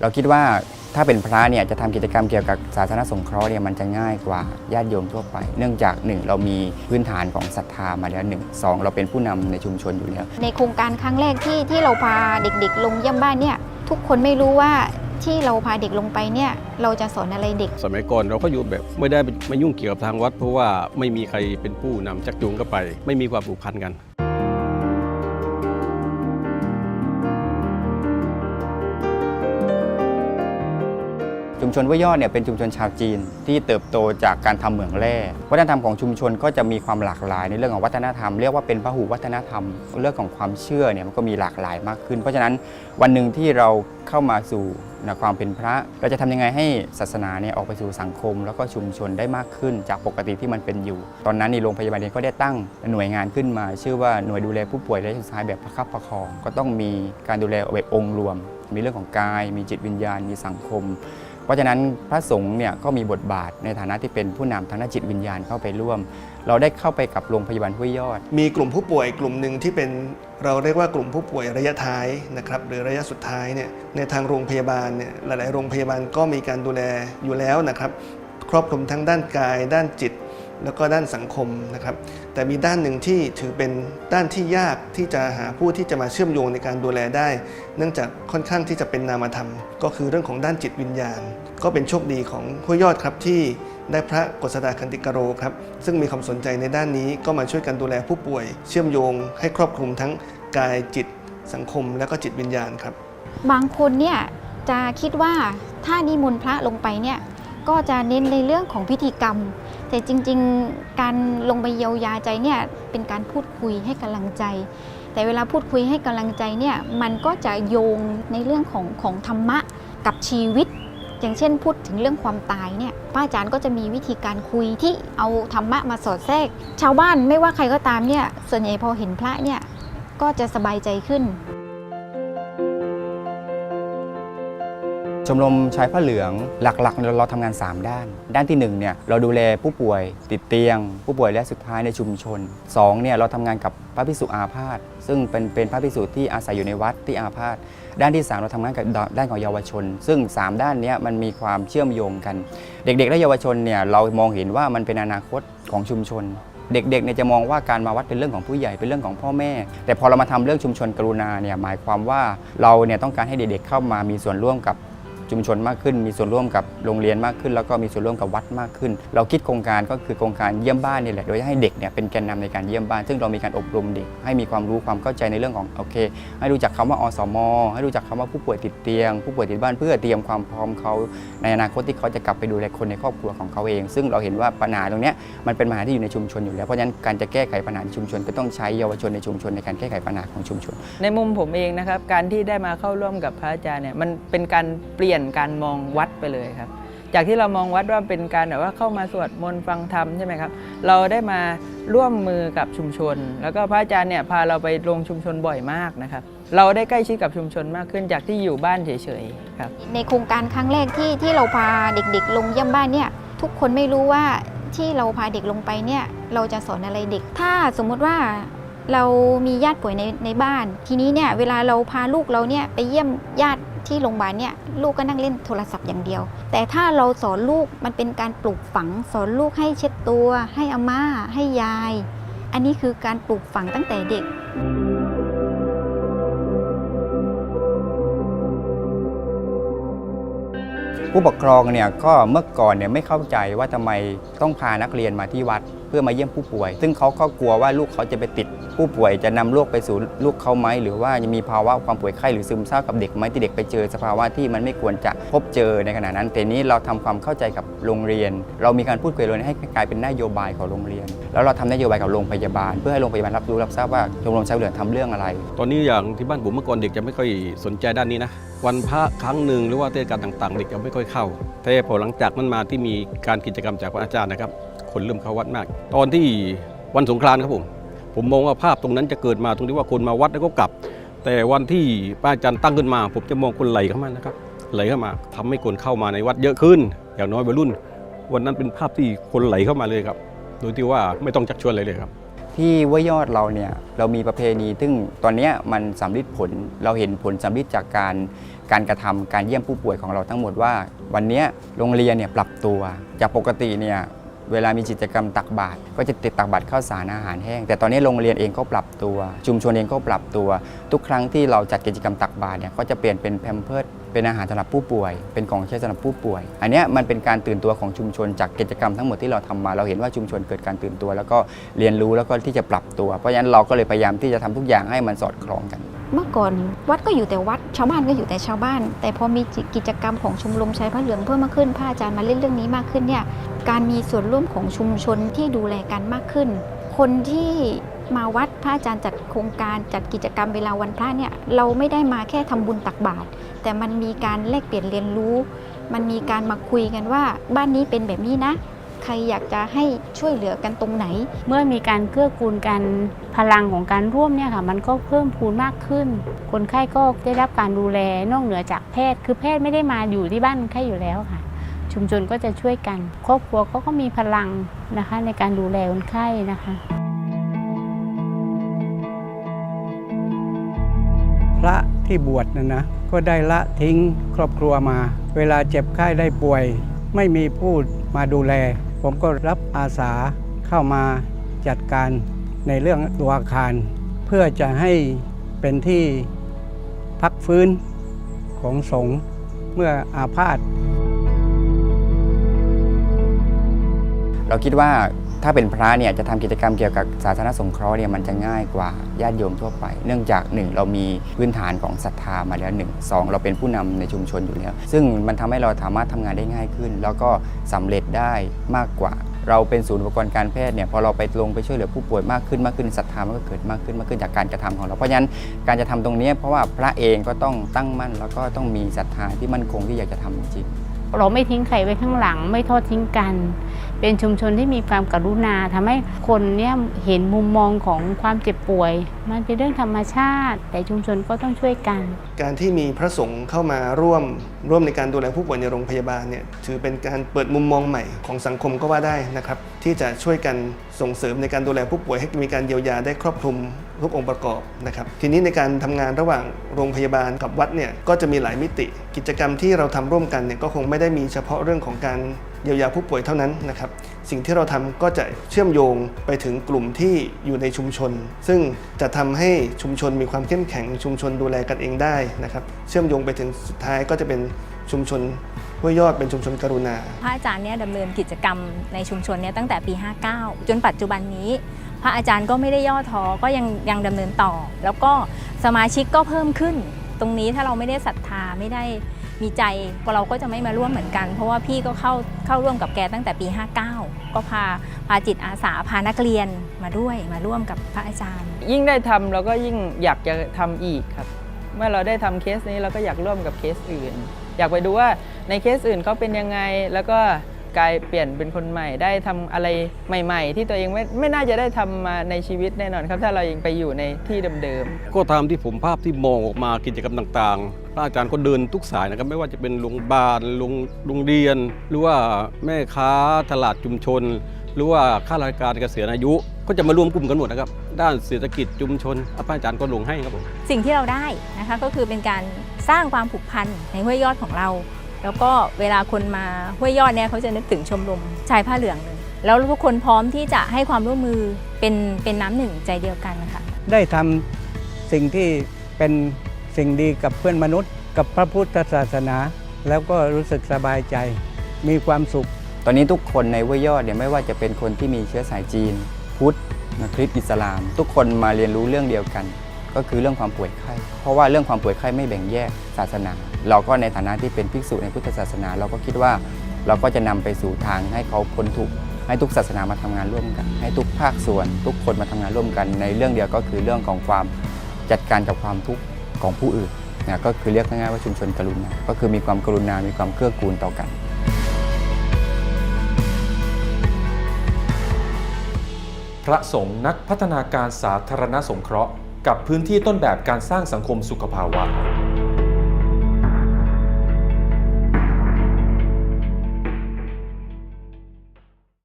เราคิดว่าถ้าเป็นพระเนี่ยจะทำกิจกรรมเกี่ยวกับศาสนสงเคราะห์เนี่ยมันจะง่ายกว่าญาติโยมทั่วไป เนื่องจากหนึ่งเรามีพื้นฐานของศรัทธามาแล้วหนึ่งสองเราเป็นผู้นำในชุมชนอยู่แล้ว ในโครงการครั้งแรกที่ที่เราพาเด็กๆ ลงเยี่ยมบ้านเนี่ยทุกคนไม่รู้ว่าที่เราพาเด็กลงไปเนี่ยเราจะสอนอะไรเด็ก สมัยก่อนเราก็อยู่แบบไม่ได้ไม่ยุ่งเกี่ยวกับทางวัด เพราะว่าไม่มีใครเป็นผู้นำชักจูงเข้าไป ไม่มีความผูกพันกัน ชนห้วยยอดเนี่ยเป็นชุมชนชาวจีนที่เติบโตจากการทำเหมืองแร่วัฒนธรรมของชุมชนก็จะมีความหลากหลายในเรื่องของวัฒนธรรมเรียกว่าเป็นพหุวัฒนธรรม เรื่องของความเชื่อเนี่ยมันก็มีหลากหลายมากขึ้น เพราะฉะนั้นวันหนึ่งที่เราเข้ามาสู่นะความเป็นพระ เราจะทำยังไงให้ศาสนาเนี่ยออกไปสู่สังคม แล้วก็ชุมชนได้มากขึ้นจากปกติที่มันเป็นอยู่ ตอนนั้นในโรงพยาบาลเองก็ได้ตั้งหน่วยงานขึ้นมา ชื่อว่าหน่วยดูแลผู้ป่วยระยะสุดท้ายแบบประคับประคอง ก็ต้องมีการดูแลแบบองค์รวม มีเรื่องของกาย มีจิตวิญญาณ มีสังคม เพราะฉะนั้นพระสงฆ์เนี่ยก็มีบทบาทในฐานะที่เป็นผู้นำทางด้านจิตวิญญาณเข้าไปร่วม เราได้เข้าไปกับโรงพยาบาลห้วยยอด มีกลุ่มผู้ป่วยกลุ่มหนึ่งที่เป็นเราเรียกว่ากลุ่มผู้ป่วยระยะท้ายนะครับหรือระยะสุดท้ายเนี่ยในทางโรงพยาบาลเนี่ยหลาย ๆ โรงพยาบาลก็มีการดูแลอยู่แล้วนะครับครอบคลุมทั้งด้านกาย ด้านจิต แล้วก็ด้านสังคมนะครับ แต่มีด้านหนึ่งที่ถือเป็นด้านที่ยากที่จะหาผู้ที่จะมาเชื่อมโยงในการดูแลได้ เนื่องจากค่อนข้างที่จะเป็นนามธรรม ก็คือเรื่องของด้านจิตวิญญาณ ก็เป็นโชคดีของห้วยยอดครับที่ได้พระกฤษดาคันติกโรครับ ซึ่งมีความสนใจในด้านนี้ก็มาช่วยกันดูแลผู้ป่วย เชื่อมโยง ให้ครอบคลุมทั้งกายจิตสังคม และก็จิตวิญญาณครับ บางคนเนี่ยจะคิดว่าถ้านิมนต์พระลงไปเนี่ยก็จะเน้นในเรื่องของพิธีกรรม แต่จริง ๆ การลงไปเยียวยาใจเนี่ยเป็นการพูดคุยให้กำลังใจ แต่เวลาพูดคุยให้กำลังใจเนี่ยมันก็จะโยงในเรื่องของของธรรมะกับชีวิต อย่างเช่นพูดถึงเรื่องความตายเนี่ยป้าอาจารย์ก็จะมีวิธีการคุยที่เอาธรรมะมาสอดแทรก ชาวบ้านไม่ว่าใครก็ตามเนี่ยส่วนใหญ่พอเห็นพระเนี่ยก็จะสบายใจขึ้น ชมรมชายผ้าเหลืองหลักๆเราเราทำงาน 3 ด้าน ด้านที่1เนี่ยเราดูแลผู้ป่วยติดเตียง ผู้ป่วยและสุดท้ายในชุมชน2เนี่ยเราทำงานกับพระภิกษุอาพาธซึ่งเป็นเป็นพระภิกษุที่อาศัยอยู่ในวัดที่อาพาธด้านที่ 3 เราทำงานกับด้านของเยาวชน ซึ่ง 3 ด้านนี้มันมีความเชื่อมโยงกัน เด็กๆ และเยาวชนเนี่ยเรามองเห็นว่ามันเป็นอนาคตของชุมชนเด็กๆเนี่ยจะมองว่าการมาวัดเป็นเรื่องของผู้ใหญ่เป็นเรื่องของพ่อแม่ แต่พอเรามาทำเรื่องชุมชนกรุณาเนี่ยหมายความว่าเราเนี่ยต้องการให้เด็กๆเข้ามามีส่วนร่วมกับ ชุมชนมากขึ้น มีส่วนร่วมกับโรงเรียนมากขึ้น แล้วก็มีส่วนร่วมกับวัดมากขึ้น เราคิดโครงการก็คือโครงการเยี่ยมบ้านนี่แหละ โดยให้เด็กเนี่ยเป็นแกนนำในการเยี่ยมบ้าน ซึ่งเรามีการอบรมเด็ก ให้มีความรู้ความเข้าใจในเรื่องของโอเค ให้รู้จักคำว่าอสม ให้รู้จักคำว่าผู้ป่วยติดเตียง ผู้ป่วยติดบ้านเพื่อเตรียมความพร้อมเขาในอนาคตที่เขาจะกลับไปดูแลคนในครอบครัวของเขาเอง ซึ่งเราเห็นว่าปัญหาตรงเนี้ยมันเป็นปัญหาที่อยู่ในชุมชนอยู่แล้ว เพราะฉะนั้นการจะแก้ไขปัญหาในชุมชนก็ต้องใช้เยาวชนในชุมชนในการแก้ไขปัญหาของชุมชน ในมุมผมเองนะครับการที่ได้มาเข้าร่วมกับพระอาจารย์เนี่ยมันเป็นการเปลี่ยนการมองวัดไปเลยครับ จากที่เรามองวัดว่าเป็นการแบบว่าเข้ามาสวดมนต์ฟังธรรมใช่ไหมครับ เราได้มาร่วมมือกับชุมชน แล้วก็พระอาจารย์เนี่ยพาเราไปลงชุมชนบ่อยมากนะครับ เราได้ใกล้ชิดกับชุมชนมากขึ้นจากที่อยู่บ้านเฉยๆครับ ในโครงการครั้งแรกที่ที่เราพาเด็กๆ ลงเยี่ยมบ้านเนี่ยทุกคนไม่รู้ว่าที่เราพาเด็กลงไปเนี่ยเราจะสอนอะไรเด็ก ถ้าสมมุติว่าเรามีญาติป่วยในในบ้าน ทีนี้เนี่ยเวลาเราพาลูกเราเนี่ยไปเยี่ยมญาติ ที่โรงพยาบาลเนี่ยลูกก็นั่งเล่นโทรศัพท์อย่างเดียว แต่ถ้าเราสอนลูกมันเป็นการปลูกฝัง สอนลูกให้เช็ดตัว ให้อาม่า ให้ยาย อันนี้คือการปลูกฝังตั้งแต่เด็กผู้ปกครองเนี่ยก็เมื่อก่อนเนี่ยไม่เข้าใจว่าทำไมต้องพานักเรียนมาที่วัด เพื่อมาเยี่ยมผู้ป่วย ซึ่งเขาก็กลัวว่าลูกเขาจะไปติด ผู้ป่วยจะนำโรคไปสู่ลูกเขาไหม หรือว่าจะมีภาวะความป่วยไข้หรือซึมเศร้ากับเด็กไหมที่เด็กไปเจอสภาวะที่มันไม่ควรจะพบเจอในขณะนั้นแต่นี้เราทำความเข้าใจกับโรงเรียน เรามีการพูดคุยเลยให้กลายเป็นนโยบายของโรงเรียน แล้วเราทำนโยบายกับโรงพยาบาล เพื่อให้โรงพยาบาลรับรู้รับทราบว่าชมรมชาวเหลืองทำเรื่องอะไร ตอนนี้อย่างที่บ้านผมเมื่อก่อนเด็กจะไม่ค่อยสนใจด้านนี้นะวันพระครั้งหนึ่งหรือว่าเทศกาลต่างๆ เด็กจะไม่ค่อยเข้าแต่พอหลังจากนั้นมาที่มีการกิจกรรมจากพระอาจารย์นะครับ คนเริ่มเข้าวัดมาก ตอนที่วันสงกรานต์ครับผม ผมมองว่าภาพตรงนั้นจะเกิดมาตรงที่ว่าคนมาวัดแล้วก็กลับ แต่วันที่พระอาจารย์ตั้งขึ้นมา ผมจะมองคนไหลเข้ามานะครับไหลเข้ามาทำให้คนเข้ามาในวัดเยอะขึ้น อย่างน้อยวัยรุ่น วันนั้นเป็นภาพที่คนไหลเข้ามาเลยครับ โดยที่ว่าไม่ต้องจักชวนเลยเลยครับที่ห้วยอดเราเนี่ยเรามีประเพณี ซึ่งตอนนี้มันสำลิดผลเราเห็นผลสำลิดจากการการกระทำการเยี่ยมผู้ป่วยของเราทั้งหมดว่า วันนี้โรงเรียนเนี่ยปรับตัว จากปกติเนี่ย เวลามีกิจกรรมตักบาตรก็จะติดตักบาตรข้าวสารอาหารแห้ง แต่ตอนนี้โรงเรียนเองก็ปรับตัว ชุมชนเองก็ปรับตัว ทุกครั้งที่เราจัดกิจกรรมตักบาตรเนี่ยก็จะเปลี่ยนเป็นแพมเพิร์ดเป็นอาหารสำหรับผู้ป่วย เป็นของใช้สำหรับผู้ป่วย อันนี้มันเป็นการตื่นตัวของชุมชนจากกิจกรรมทั้งหมดที่เราทำมา เราเห็นว่าชุมชนเกิดการตื่นตัว แล้วก็เรียนรู้แล้วก็ที่จะปรับตัว เพราะฉะนั้นเราก็เลยพยายามที่จะทำทุกอย่างให้มันสอดคล้องกันเมื่อก่อนวัดก็อยู่แต่วัดชาวบ้านก็อยู่แต่ชาวบ้าน แต่พอมีกิจกรรมของชมรมใชายพระเหลืองเพิ่มมากขึ้นพระอาจารย์มาเล่นเรื่องนี้มากขึ้นเนี่ยการมีส่วนร่วมของชุมชนที่ดูแลกันมากขึ้น คนที่มาวัดพระอาจารย์จัดโครงการจัดกิจกรรมเวลาวันพระเนี่ยเราไม่ได้มาแค่ทำบุญตักบาตรแต่มันมีการแลกเปลี่ยนเรียนรู้ มันมีการมาคุยกันว่าบ้านนี้เป็นแบบนี้นะ ใครอยากจะให้ช่วยเหลือกันตรงไหน เมื่อมีการเกื้อกูลกันพลังของการร่วมเนี่ยค่ะ มันก็เพิ่มพูนมากขึ้น คนไข้ก็ได้รับการดูแลนอกเหนือจากแพทย์ คือแพทย์ไม่ได้มาอยู่ที่บ้านคนไข้อยู่แล้วค่ะ ชุมชนก็จะช่วยกัน ครอบครัวเขาก็มีพลังนะคะในการดูแลคนไข้นะคะพระที่บวชนะนะก็ได้ละทิ้งครอบครัวมา เวลาเจ็บไข้ได้ป่วย ไม่มีผู้มาดูแล ผมก็รับอาสาเข้ามาจัดการในเรื่องตัวอาคาร เพื่อจะให้เป็นที่พักฟื้นของสงฆ์เมื่ออาพาธเราคิดว่า ถ้าเป็นพระเนี่ยจะทำกิจกรรมเกี่ยวกับศาสนสงเคราะห์เนี่ยมันจะง่ายกว่าญาติโยมทั่วไป เนื่องจากหนึ่งเรามีพื้นฐานของศรัทธามาแล้วหนึ่งสองเราเป็นผู้นำในชุมชนอยู่แล้ว ซึ่งมันทำให้เราสามารถทำงานได้ง่ายขึ้น แล้วก็สำเร็จได้มากกว่า เราเป็นศูนย์อุปกรณ์การแพทย์เนี่ยพอเราไปลงไปช่วยเหลือผู้ป่วยมากขึ้นมากขึ้นศรัทธามันก็เกิดมากขึ้นมากขึ้นจากการกระทำของเราเพราะฉะนั้นการจะทำตรงนี้เพราะว่าพระเองก็ต้องตั้งมั่น แล้วก็ต้องมีศรัทธาที่มั่นคงที่อยากจะทำจริงเราไม่ทิ้งใครไว้ข้างหลังไม่ทอดทิ้งกัน เป็นชุมชนที่มีความกรุณาทำให้คนเนี่ยเห็นมุมมองของความเจ็บป่วย มันเป็นเรื่องธรรมชาติ แต่ชุมชนก็ต้องช่วยกัน การที่มีพระสงฆ์เข้ามาร่วมร่วมในการดูแลผู้ป่วยในโรงพยาบาลเนี่ยถือเป็นการเปิดมุมมองใหม่ของสังคมก็ว่าได้นะครับที่จะช่วยกันส่งเสริมในการดูแลผู้ป่วยให้มีการเยียวยาได้ครอบคลุมทุกองค์ประกอบนะครับทีนี้ในการทำงานระหว่างโรงพยาบาลกับวัดเนี่ยก็จะมีหลายมิติ กิจกรรมที่เราทำร่วมกันเนี่ยก็คงไม่ได้มีเฉพาะเรื่องของการ เยียวยาผู้ป่วยเท่านั้นนะครับสิ่งที่เราทำก็จะเชื่อมโยงไปถึงกลุ่มที่อยู่ในชุมชน ซึ่งจะทำให้ชุมชนมีความเข้มแข็งชุมชนดูแลกันเองได้นะครับเชื่อมโยงไปถึงสุดท้ายก็จะเป็นชุมชนห้วยยอดเป็นชุมชนกรุณา พระอาจารย์เนี่ยดำเนินกิจกรรมในชุมชนเนี่ยตั้งแต่ปี 59 จนปัจจุบันนี้ พระอาจารย์ก็ไม่ได้ย่อท้อก็ยังยังดำเนินต่อ แล้วก็สมาชิกก็เพิ่มขึ้น ตรงนี้ถ้าเราไม่ได้ศรัทธาไม่ได้ มีใจเราก็จะไม่มาร่วมเหมือนกัน เพราะว่าพี่ก็เข้าเข้าร่วมกับแกตั้งแต่ปี 59 ก็พาพาจิตอาสาพานักเรียนมาด้วยมาร่วมกับพระอาจารย์ ยิ่งได้ทำเราก็ยิ่งอยากจะทำอีกครับ เมื่อเราได้ทำเคสนี้เราก็อยากร่วมกับเคสอื่น อยากไปดูว่าในเคสอื่นเขาเป็นยังไงแล้วก็ กลายเปลี่ยนเป็นคนใหม่ ได้ทำอะไรใหม่ ๆ ที่ตัวเองไม่ไม่น่าจะได้ทำมาในชีวิตแน่นอนครับ ถ้าเรายังไปอยู่ในที่เดิมๆก็ตามที่ผมภาพที่มองออกมากิจกรรมต่างๆพระอาจารย์ก็เดินทุกสายนะครับ ไม่ว่าจะเป็นโรงพยาบาลโรงโรงเรียน หรือว่าแม่ค้าตลาดชุมชน หรือว่าข้าราชการเกษียณอายุ ก็จะมารวมกลุ่มกันหมดนะครับ ด้านเศรษฐกิจชุมชนพระอาจารย์ก็ลงให้ครับผมสิ่งที่เราได้นะคะก็คือเป็นการสร้างความผูกพันในห้วยยอดของเรา แล้วก็เวลาคนมาห้วยยอดเนี่ยเขาจะนึกถึงชมรมชายผ้าเหลืองเลยแล้วทุกคนพร้อมที่จะให้ความร่วมมือเป็นเป็นน้ำหนึ่งใจเดียวกันค่ะได้ทำสิ่งที่เป็นสิ่งดีกับเพื่อนมนุษย์ กับพระพุทธศาสนา แล้วก็รู้สึกสบายใจ มีความสุข ตอนนี้ทุกคนในห้วยยอดเนี่ยไม่ว่าจะเป็นคนที่มีเชื้อสายจีน พุทธนะคริสต์อิสลาม ทุกคนมาเรียนรู้เรื่องเดียวกัน ก็คือเรื่องความป่วยไข้เพราะว่าเรื่องความป่วยไข้ไม่แบ่งแยกศาสนา เราก็ในฐานะที่เป็นภิกษุในพุทธศาสนา เราก็คิดว่าเราก็จะนำไปสู่ทางให้เขาพ้นทุกข์ให้ทุกศาสนามาทำงานร่วมกัน ให้ทุกภาคส่วน ทุกคนมาทำงานร่วมกัน ในเรื่องเดียวก็คือเรื่องของความจัดการกับความทุกข์ของผู้อื่นนะก็คือเรียกง่ายๆว่าชุมชนกรุณา ก็คือมีความกรุณา มีความเกื้อกูลต่อกันพระสงฆ์นักพัฒนาการสาธารณสงเคราะห์ กับพื้นที่ต้นแบบการสร้างสังคมสุขภาวะ